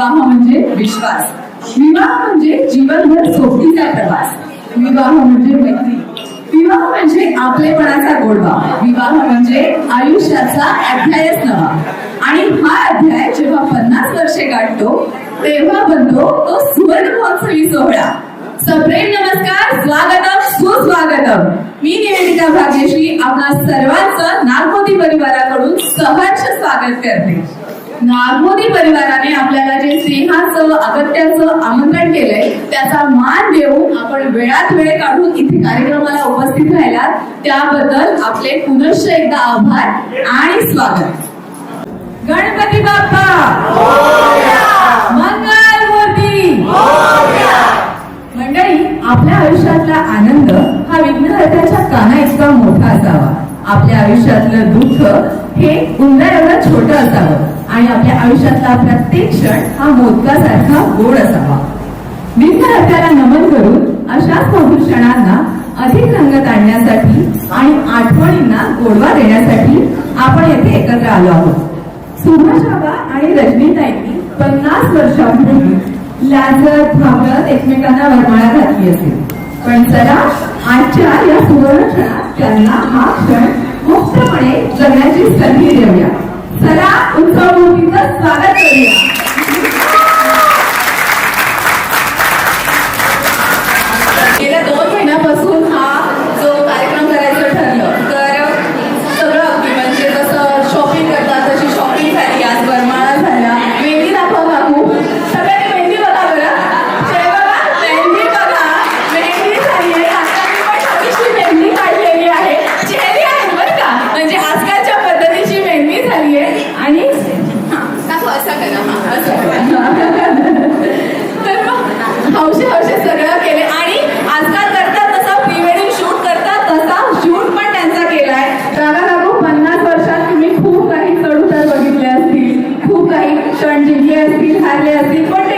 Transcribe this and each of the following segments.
विवाह म्हणजे विश्वास. विवाह म्हणजे जीवनभर सोबतीचा प्रवास. विवाह म्हणजे मैत्री. विवाह म्हणजे आपलेपणाचा गोडवा. विवाह म्हणजे आयुष्याचा अध्यायच नवा. आणि हा अध्याय जेव्हा पन्नास वर्षे गाठतो तेव्हा बनतो तो सुवर्ण महोत्सवी सोहळा. सप्रेम नमस्कार स्वागतम सुस्वागतम. मी निवेदिता भाग्यश्री आपणा सर्वांचं नागमोदी परिवाराकडून सहर्ष स्वागत करते. नागमोदी परिवाराने आपल्याला जे स्नेहाचं अगत्याचं आमंत्रण केलंय त्याचा मान देऊन आपण वेळात वेळ काढून इथे कार्यक्रमाला उपस्थित राहिलात. त्याबद्दल आपले पुनश्च एकदा आभार आणि स्वागत. गणपती बाप्पा! मंगलमूर्ती मंडळी आपल्या आयुष्यातला आनंद हा विघ्नहर्त्याच्या काना इतका मोठा असावा. आपल्या आयुष्यातलं दुःख हे उंदर एवढं छोटं असावं. आणि आपल्या आयुष्यातला प्रत्येक क्षण हा मोदकासारखा गोड असावा. विघ्नहर्त्याला नमन करून अशाच मधुर क्षणांना अधिक रंगत आणण्यासाठी आणि आठवणींना गोडवा देण्यासाठी आपण येथे एकत्र आलो आहोत. सुभाषाबा आणि रजनीताईंनी पन्नास वर्षापूर्वी लाजत घाबरत एकमेकांना वरमाळा घातली असेल. पण चला आजच्या या सुवर्ण क्षणात त्यांना हा क्षण मुक्तपणे जगण्याची संधी देऊया. चला उत्सव स्वागत करूया. असतील हारले असतील पण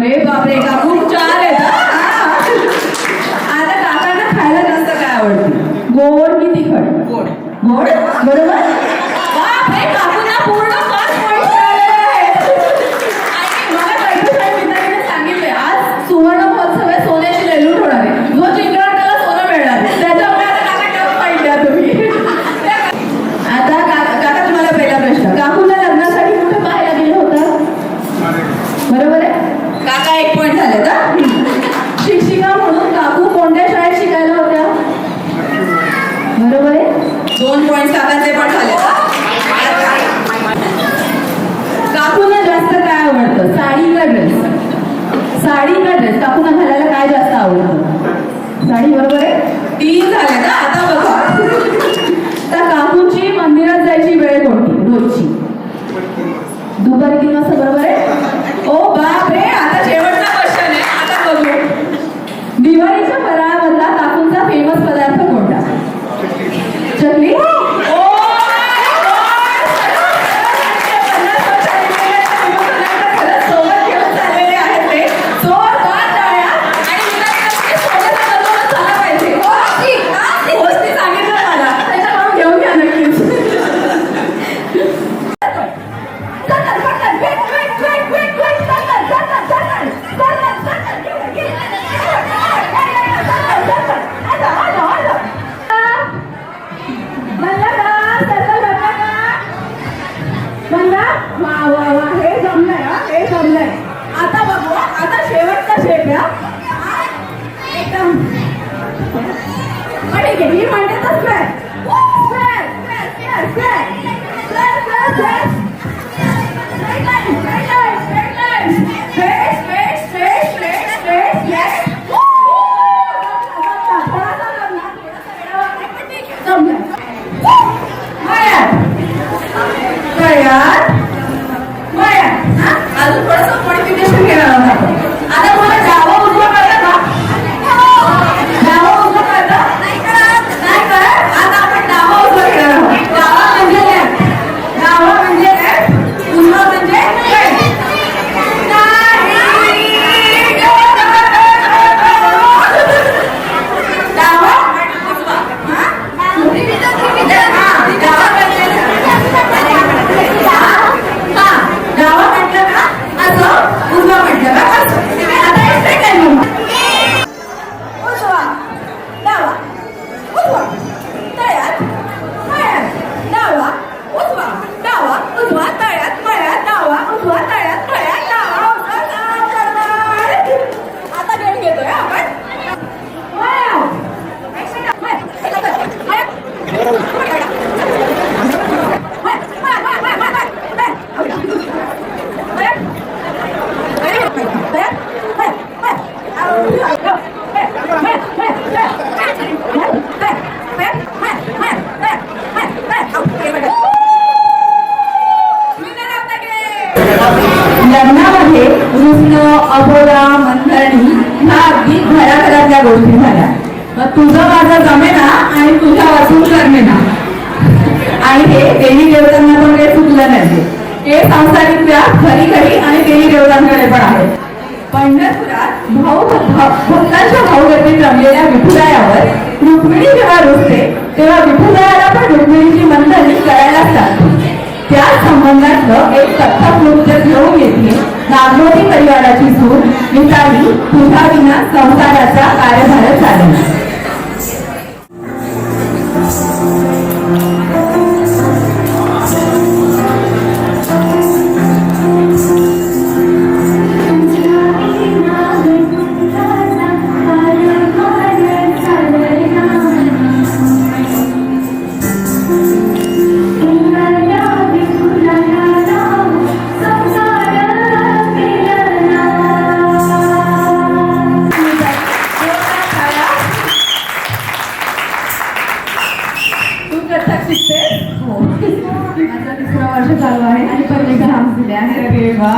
Amém, obrigado. ड्रेस काकूला घालायला काय जास्त आवडतं? साडी बरोबर आहे? तीन झाले ना आता बघा. तर काकूची मंदिरात जायची वेळ कोणती? रोजची. दुपारी तीन वाजता बरोबर आहे? ओ बाप रे आता शेवटचा क्वेश्चन आहे. आता बघू. दिवाळीच्या फराळामधला वा वा वा. हे जमलंय हा हे जमलंय. आता बघू आता शेवटचा शेप या एकदम. ठीक आहे ही म्हणतच नाही. गोष्टी मग तुझं माझं जमे ना आणि तुझ्या वाचून करमेना आणि हे देवी देवतांना पण काही चुकलं नाही. हे सांसारिक व्याप घरी घरी आणि देवी देवतांकडे पण आहे. पंढरपुरात भाऊ भक्तांच्या भाऊगर्दीत रमलेल्या विठुरायावर रुक्मिणी जेव्हा रुजते तेव्हा विठुरायाला पण रुक्मिणीची मंथनी करायला लागते त्या संबंधातलं एक कथ्थक नृत्य नागमोदी परिवाराची सूर मिताली तुझा विना संसाराचा कार्यभार चालेल. आहे आणि एक्झाम दिले आहे अरे वा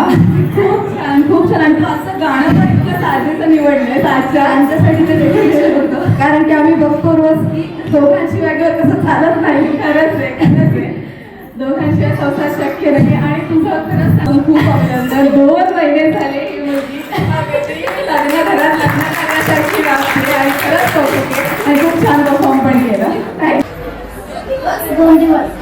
खूप छान खूप छान. आणि आजचं गाणं पण इतकं साजेचं निवडलंय आजच्या. आमच्यासाठी ते केलं होतं. कारण की आम्ही बघतो रोज की दोघांची वेगळं कसं चालत नाही. खरंच आहे खरंच आहे. दोघांशिवाय संसार शक्य नाही. आणि तुझं खरंच सांगून खूप अभिनंदन दोन महिने झाले ही मुलगी. लग्न घरात लग्न करण्यासारखी वाटते आणि खरंच कौतुक आहे आणि खूप छान परफॉर्म पण केलं काय दोन दिवस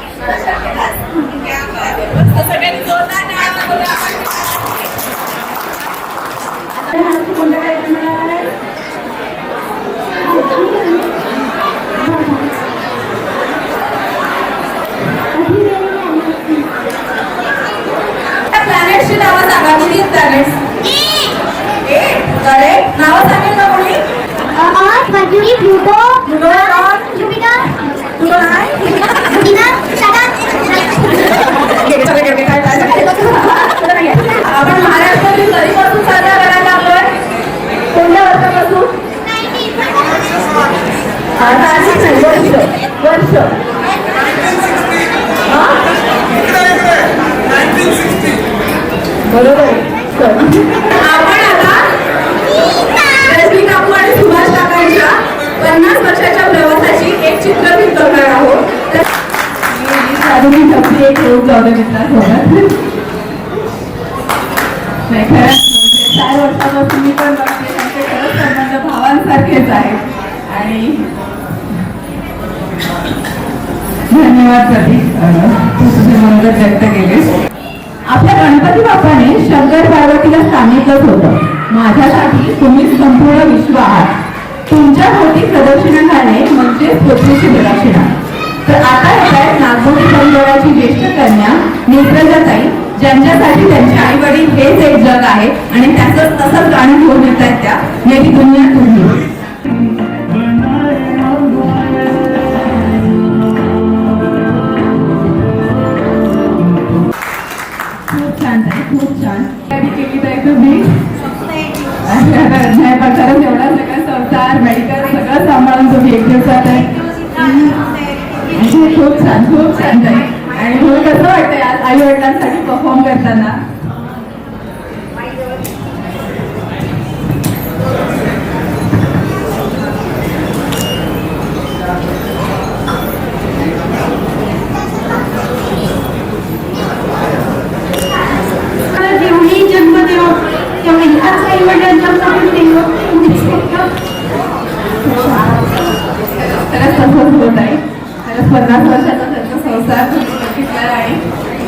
प्लॅनेटची नावं सांगा किती प्लॅनेट्स करेक्ट नावं सांगेल का कोणी? अर्थ मर्क्युरी प्लुटो तुला नाही आपण महाराष्ट्रातील कधीपासून साजरा करायला आपण कोणत्या वर्षापासून? वर्ष. वर्ष? बरोबर. वर्षाच्या प्रवासाची एक चित्रफित करणार आहोत. एक नाही खरंच चार वर्षापासून मी पण बघते त्यांचे खरंच संबंध भावांसारखेच आणि धन्यवाद प्रतीक तू तुझे व्यक्त केलेस आपल्या गणपती बाप्पाने शंकर पार्वतीला सांगितलंच होतं. माझ्यासाठी तुम्ही संपूर्ण विश्व आहात. तुमच्या भोवती प्रदक्षिणा झाले म्हणजे पृथ्वीची प्रदक्षिणा तर आता येतात नागपूर परिवाराची ज्येष्ठ कन्या नेत्रजाताई ज्यांच्यासाठी त्यांचे आई वडील हेच एक जग आहे आणि त्याचं तसंच गाणं घेऊन येत आहेत त्या मेरी दुनिया तुम्ही. खूप छान खूप छान. केली तर तुम्ही परिवार मेडिकल सगळं सांभाळून तुम्ही एक दिवसात खूप छान खूप छान आणि म्हणून कसं वाटतंय आई वडिलांसाठी परफॉर्म करताना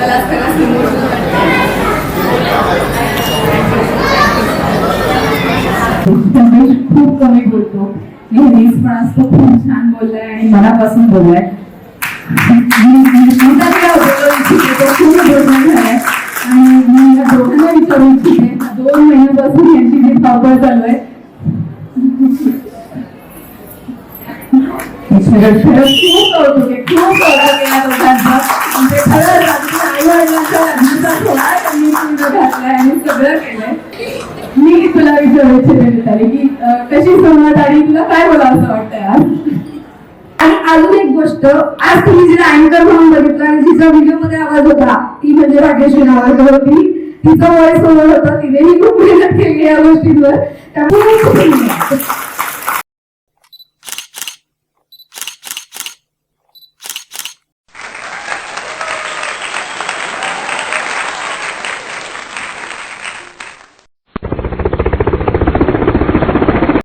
मला आज खरंच इमोशनल रमेश खूप कमी बोलतो. नेहमीच पण आज तो खूप छान बोललाय आणि मनापासून बोललाय. आणि मी या दोघांना विचारू इच्छिते दोन महिन्यापासून यांची जी धावपळ चालू आहे खूप कौतुक आहे खूप कौतुक आहे या दोघांचा. म्हणजे खरंच सगळं केलंय मी तुला विचारू इच्छिते मिताली की कशी संवाद आणि तुला काय बोलावं असं वाटतंय आज? आणि अजून एक गोष्ट आज तुम्ही जिला अँकर म्हणून बघितलं आणि जिचा व्हिडिओमध्ये आवाज होता ती म्हणजे भाग्यश्री नावारकर होती तिचं वय सोबत होतं तिनेही खूप मेहनत केली या गोष्टींवर. त्यामुळे